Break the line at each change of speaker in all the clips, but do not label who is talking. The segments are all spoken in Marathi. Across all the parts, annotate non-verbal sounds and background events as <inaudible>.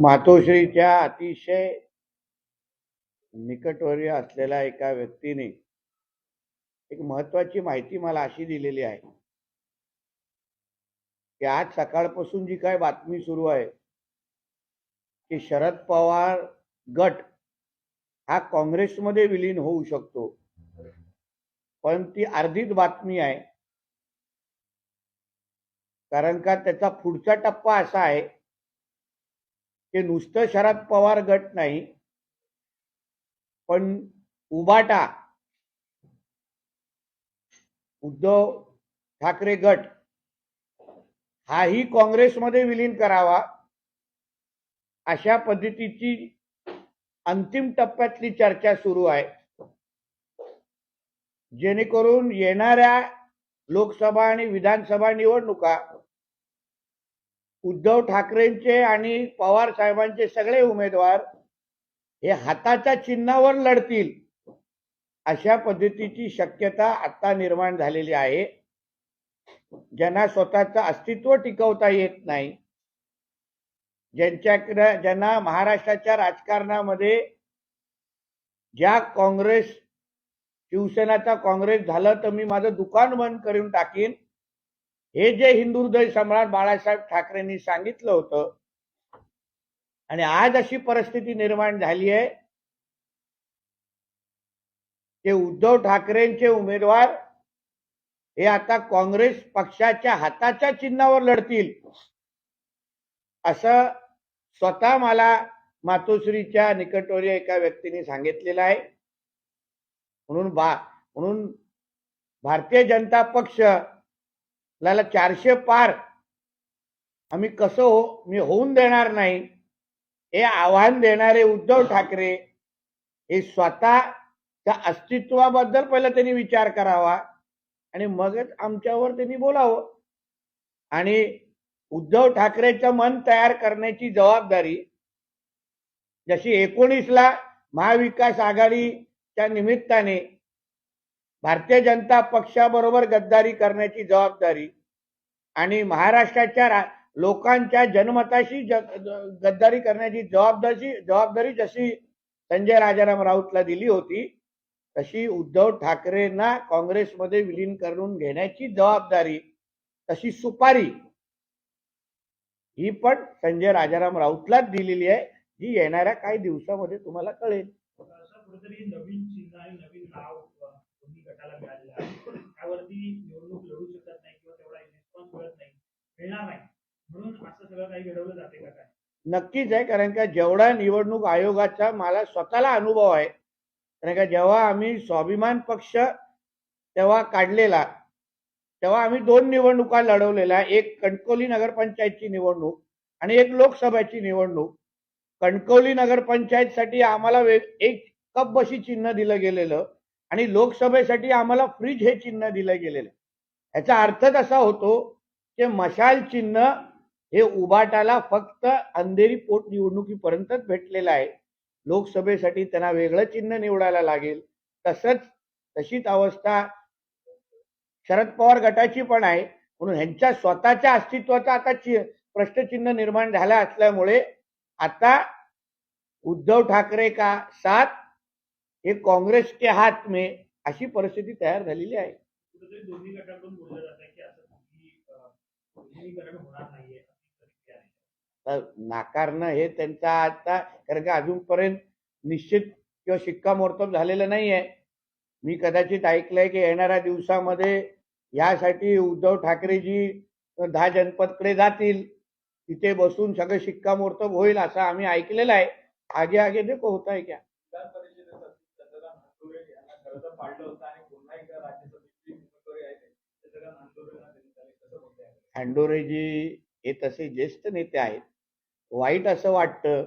मातोश्रीच्या अतिशय निकटवर्य असलेल्या एका व्यक्तीने एक महत्वाची माहिती मला अशी दिलेली आहे. की आज सकाळपासून जी काय बातमी सुरू आहे की शरद पवार गट हा काँग्रेसमध्ये विलीन होऊ शकतो. पण ती अर्धीच बातमी आहे. कारण का त्याचा पुढचा टप्पा असा आहे की नुसतं शरद पवार गट नाही पण उबाटा उद्धव ठाकरे गट हाही काँग्रेसमध्ये विलीन करावा अशा पद्धतीची अंतिम टप्प्यातली चर्चा सुरू आहे. जेणेकरून येणाऱ्या लोकसभा आणि विधानसभा निवडणुका उद्धव ठाकरेंचे आणि पवार साहेबांचे सगळे उमेदवार हे हाताच्या चिन्हावर लढतील अशा पद्धतीची शक्यता आता निर्माण झालेली आहे. ज्यांना स्वतःचं अस्तित्व टिकवता येत नाही ज्यांच्याकडे ज्यांना महाराष्ट्राच्या राजकारणामध्ये ज्या काँग्रेस शिवसेनाचा काँग्रेस झालं तर मी माझं दुकान बंद करून टाकीन. हे जे हिंदू हृदय सम्राट बाळासाहेब ठाकरेंनी सांगितलं होतं आणि आज अशी परिस्थिती निर्माण झाली आहे ते उद्धव ठाकरेंचे उमेदवार हे आता काँग्रेस पक्षाच्या हाताच्या चिन्हावर लढतील असं स्वतः मला मातोश्रीच्या निकटवर्य एका व्यक्तीने सांगितलेलं आहे. म्हणून बा म्हणून भारतीय जनता पक्ष लाला चारशे पार आम्ही कसं हो मी होऊन देणार नाही हे आव्हान देणारे उद्धव ठाकरे हे स्वतःच्या अस्तित्वाबद्दल पहिला त्यांनी विचार करावा आणि मगच आमच्यावर त्यांनी बोलावं. आणि उद्धव ठाकरेचं मन तयार करण्याची जबाबदारी जशी एकोणीसला महाविकास आघाडीच्या निमित्ताने भारतीय जनता पक्षाबरोबर गद्दारी करण्याची जबाबदारी आणि महाराष्ट्राच्या रा- लोकांच्या जनमताशी गद्दारी करण्याची जबाबदारी जबाबदारी जशी संजय राजाराम राऊतला दिली होती तशी उद्धव ठाकरेंना काँग्रेसमध्ये विलीन करून घेण्याची जबाबदारी तशी सुपारी ही पण संजय राजाराम राऊतलाच दिलेली आहे जी येणाऱ्या काही दिवसामध्ये तुम्हाला कळेल.
नवीन चिन्ह आणि नवीन नाव गटाला मिळालेलं आहे. त्यावरती निवडणूक लढू शकत नाही मिळत नाही. मिळणार नाही. म्हणून असं सगळं काही घडवलं जाते का काय?
नक्कीच आहे कारण का जेवढा निवडणूक आयोगाचा मला स्वतःला अनुभव आहे कारण का जेव्हा आम्ही स्वाभिमान पक्ष तेव्हा काढलेला तेव्हा आम्ही दोन निवडणुका लढवलेल्या एक कणकवली नगरपंचायतची निवडणूक आणि एक लोकसभेची निवडणूक. कणकवली नगरपंचायतसाठी आम्हाला एक कप बशी चिन्ह दिलं गेलेलं आणि लोकसभेसाठी आम्हाला फ्रीज हे चिन्ह दिलं गेलेलं. याचा अर्थच असा होतो ते मशाल चिन्ह हे उबाटाला फक्त अंधेरी पोट निवडणुकीपर्यंतच भेटलेलं आहे. लोकसभेसाठी त्यांना वेगळं चिन्ह निवडायला लागेल. तसंच तशीच अवस्था शरद पवार गटाची पण आहे. म्हणून ह्यांच्या स्वतःच्या अस्तित्वाचा आता चि- प्रश्नचिन्ह निर्माण झाला असल्यामुळे आता उद्धव ठाकरे का साथ हे काँग्रेस के हात मे अशी परिस्थिती तयार झालेली आहे
कुठेतरी दोन्ही गटाकडून बोललं जात आहे की असं कुठली अ, विलीनीकरण होणार नाहीये.
तर नाकारणं हे त्यांचा आता कारण का अजूनपर्यंत निश्चित किंवा शिक्कामोर्तब झालेलं नाही आहे मी कदाचित ऐकलंय की येणाऱ्या दिवसामध्ये यासाठी उद्धव ठाकरेजी दहा जनपदकडे जातील. तिथे बसून सगळं शिक्कामोर्तब होईल असं आम्ही ऐकलेलं आहे. आगे आगे देखो होत आहे क्या
विधान परिषदेचं चंद्रकांत नांदुरे यांना खरं तर पाडलं होतं आणि पुन्हा एकदा राज्यसभेची उमेदवारी आहे चंद्रकांत नांदुरेंना देण्यात आली कसं
खांडोरेजी हे तसे ज्येष्ठ नेते आहेत वाईट असं वाटतं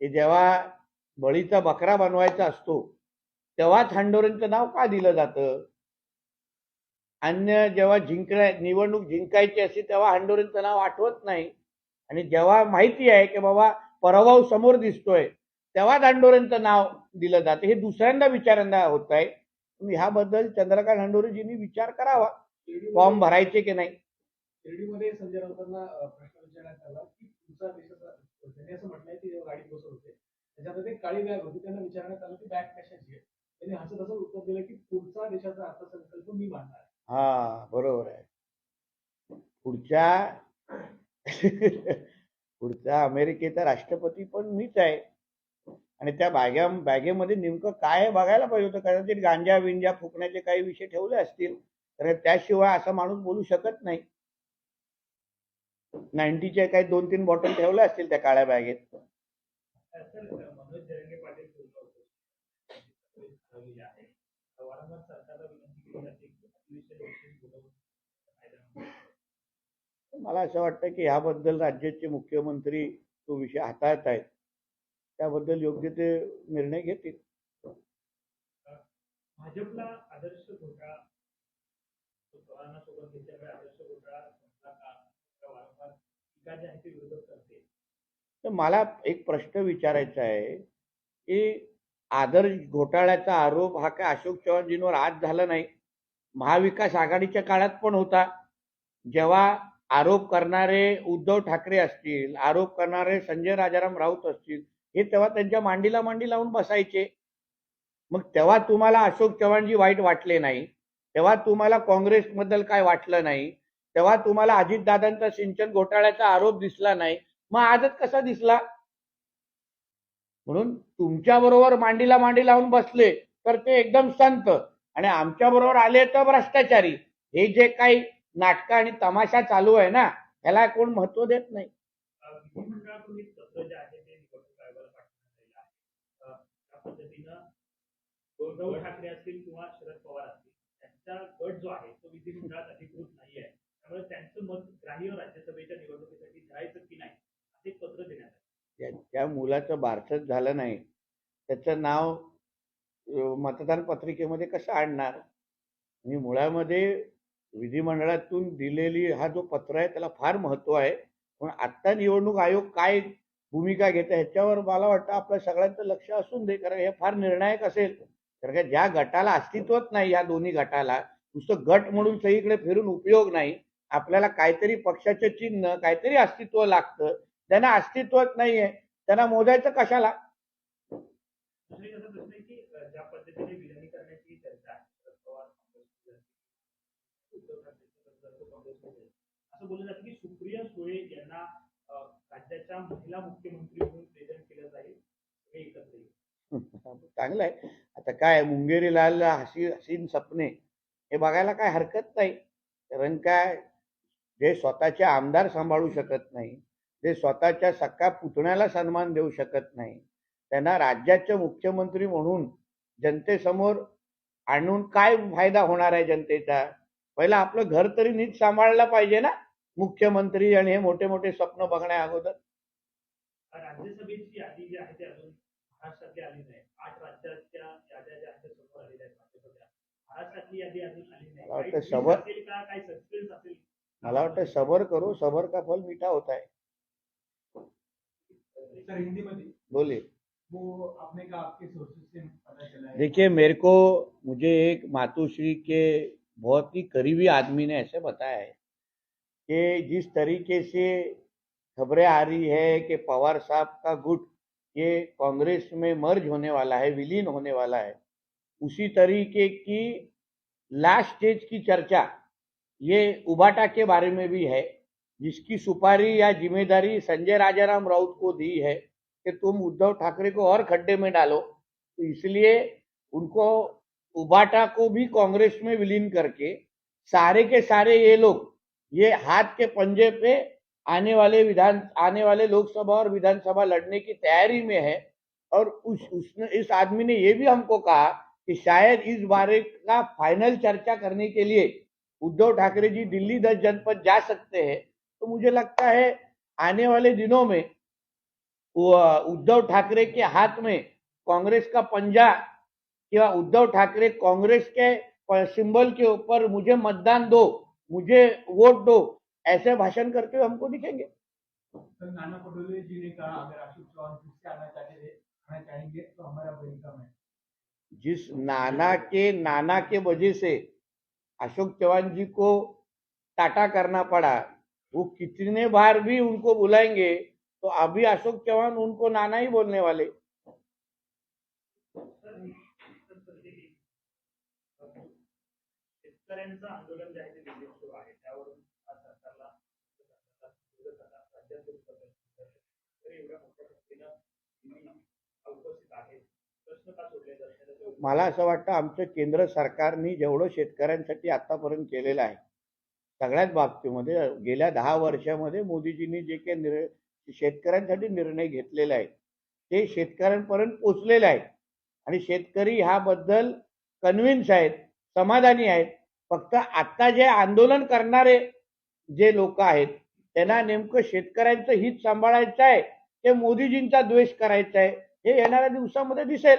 की जेव्हा बळीचा बकरा बनवायचा असतो तेव्हाच खांडोरेंचं नाव का दिलं जातं? अन्य जेव्हा जिंकण्या निवडणूक जिंकायची असते तेव्हा हांडोरेंचं नाव आठवत नाही. आणि जेव्हा माहिती आहे की बाबा पराभव समोर दिसतोय तेव्हाच हांडोरेंचं नाव दिलं जातं. हे दुसऱ्यांदा विचारांना होत आहे. ह्याबद्दल चंद्रकांत हांडोरेजींनी विचार करावा. फॉर्म भरायचे की नाही?
शिर्डीमध्ये संजय राऊतांना प्रश्न विचारण्यात आला की तुमचा देशाचा त्यांनी असं म्हटलं
काळी बॅग होती त्यांना विचारण्यात आलं की बॅग कशाची आहे? त्यांनी असं तसं उत्तर दिलं की पुढचा देशाचा अर्थसंकल्प मी मांडणार आहे.
हा बरोबर आहे. पुढच्या पुढचा अमेरिकेचा राष्ट्रपती पण मीच आहे. आणि त्या बॅग्या बॅगेमध्ये नेमकं काय बघायला पाहिजे होतं? कदाचित गांजा विंजा फुकण्याचे काही विषय ठेवले असतील. तर त्याशिवाय असा माणूस बोलू शकत नाही. नाईन्टीच्या काही दोन तीन बॉटल ठेवल्या असतील त्या काळ्या बॅगेत. मला असं वाटतं की ह्याबद्दल राज्याचे मुख्यमंत्री तो विषय हाताळत आहेत त्याबद्दल योग्य ते निर्णय घेतील.
भाजपला आदर्श घोटाळा
तर मला एक प्रश्न विचारायचा आहे की आदर्श घोटाळ्याचा आरोप हा काय अशोक चव्हाणजींवर आज झाला नाही? महाविकास आघाडीच्या काळात पण होता. जेव्हा आरोप करणारे उद्धव ठाकरे असतील आरोप करणारे संजय राजाराम राऊत असतील हे तेव्हा त्यांच्या मांडीला मांडी लावून बसायचे. मग तेव्हा तुम्हाला अशोक चव्हाणजी वाईट वाटले नाही तेव्हा तुम्हाला काँग्रेसबद्दल काय वाटलं नाही? तेव्हा तुम्हाला अजितदादांचा सिंचन घोटाळ्याचा आरोप दिसला नाही. मग आजच कसा दिसला? म्हणून तुमच्या बरोबर मांडीला मांडी लावून बसले तर ते एकदम संत. आणि आमच्या बरोबर आले तर भ्रष्टाचारी. हे जे काही नाटक आणि तमाशा चालू आहे ना त्याला कोण महत्त्व देत नाही.
उद्धव ठाकरे असतील किंवा शरद पवार असतील त्यांचा गट जो आहे तो विधिमंडळात अधिकृत नाही आहे त्यामुळे त्यांचं मत ग्राह्य राज्यसभेच्या निवडणुकीसाठी द्यायचं की नाही असे पत्र देण्यात आले.
त्या मुलाचं बारसच झालं नाही त्याचं नाव मतदान पत्रिकेमध्ये कसं आणणार? आणि मुळामध्ये विधिमंडळातून दिलेली हा जो पत्र आहे त्याला फार महत्त्व आहे. पण आत्ता निवडणूक आयोग काय भूमिका घेते ह्याच्यावर मला वाटतं आपल्या सगळ्यांचं लक्ष असून दे कारण हे फार निर्णायक असेल. कारण का ज्या गटाला अस्तित्वच नाही या दोन्ही गटाला नुसतं गट म्हणून सगळीकडे फिरून उपयोग नाही. आपल्याला काहीतरी पक्षाचं चिन्ह काहीतरी अस्तित्व लागतं. ज्यांना अस्तित्वच नाहीये त्यांना मोजायचं कशाला?
असा बोललं जातं की सुप्रिया सुळे यांना राज्याच्या महिला मुख्यमंत्री म्हणून प्रेझेंट केलं जाईल हे एकत्र <laughs>
चांगलं आहे. आता काय मुंगेरी लाल हसी हसीन सपने हे बघायला काय हरकत नाही. कारण काय जे स्वतःचे आमदार सांभाळू शकत नाही जे स्वतःच्या सक्का पुतण्याला सन्मान देऊ शकत नाही त्यांना राज्याचे मुख्यमंत्री म्हणून जनतेसमोर आणून काय फायदा होणार आहे जनतेचा? पहिला आपलं घर तरी नीट सांभाळलं पाहिजे ना मुख्यमंत्री आणि हे मोठे मोठे स्वप्न बघण्या अगोदर.
राज्यसभेची यादी जी आहे ती अजून महाराष्ट्रातली आली नाही. आठ राज्याच्या याद्या ज्या आहेत समोर आलेल्या आहेत. महाराष्ट्रातली यादी अजून आली नाही. काही सस्पेन्स असेल
मला वाटतं सबर करो सबर का फल मीठा होता है।
सर हिंदी मध्ये
बोलिए।
वो आपने कहा आपके सोर्सेज से पता चला
देखिए मेरे को मुझे एक मातोश्री के बहुत ही करीबी आदमी ने ऐसे बताया है कि जिस तरीके से खबरें आ रही है कि पवार साहब का गुट ये कांग्रेस में मर्ज होने वाला है विलीन होने वाला है उसी तरीके की लास्ट स्टेज की चर्चा ये उबाटा के बारे में भी है, जिसकी सुपारी या ज़िम्मेदारी संजय राजाराम राउत को दी है कि तुम उद्धव ठाकरे को और खड्डे में डालो। तो इसलिए उनको उबाटा को भी कांग्रेस में विलीन करके सारे के सारे ये लोग, ये हाथ के पंजे पे आने वाले विधान, आने वाले लोकसभा और विधानसभा लड़ने की तैयारी में है। और उस, उसने, इस आदमी ने ये भी हमको कहा कि शायद इस बारे का फाइनल चर्चा करने के लिए उद्धव ठाकरे जी दिल्ली दस जनपद जा सकते हैं तो मुझे लगता है आने वाले दिनों में उद्धव ठाकरे के हाथ में कांग्रेस का पंजा या उद्धव ठाकरे कांग्रेस के सिंबल के ऊपर मुझे मतदान दो मुझे वोट दो ऐसे भाषण करते हुए हमको दिखेंगे।
सर नाना पटोले जी ने कहा अगर अशोक चौहान फिर से आना चाहते आना चाहेंगे तो हमारा वेलकम है।
जिस नाना के नाना के वजह से अशोक चौहान जी को टाटा करना पड़ा। वो कितने बार भी उनको बुलाएंगे तो अभी अशोक चौहान उनको नाना ही बोलने वाले।
आंदोलन
मला असं वाटतं आमचं केंद्र सरकारने जेवढं शेतकऱ्यांसाठी आतापर्यंत केलेलं आहे सगळ्याच बाबतीमध्ये गेल्या दहा वर्षामध्ये मोदीजींनी जे काही निर शेतकऱ्यांसाठी निर्णय घेतलेले आहेत ते शेतकऱ्यांपर्यंत पोचलेले आहेत आणि शेतकरी ह्याबद्दल कन्व्हिन्स आहेत समाधानी आहेत. फक्त आता जे आंदोलन करणारे जे लोक आहेत त्यांना नेमकं शेतकऱ्यांचं हित सांभाळायचं आहे ते मोदीजींचा द्वेष करायचा आहे. हे येणाऱ्या दिवसामध्ये दिसेल.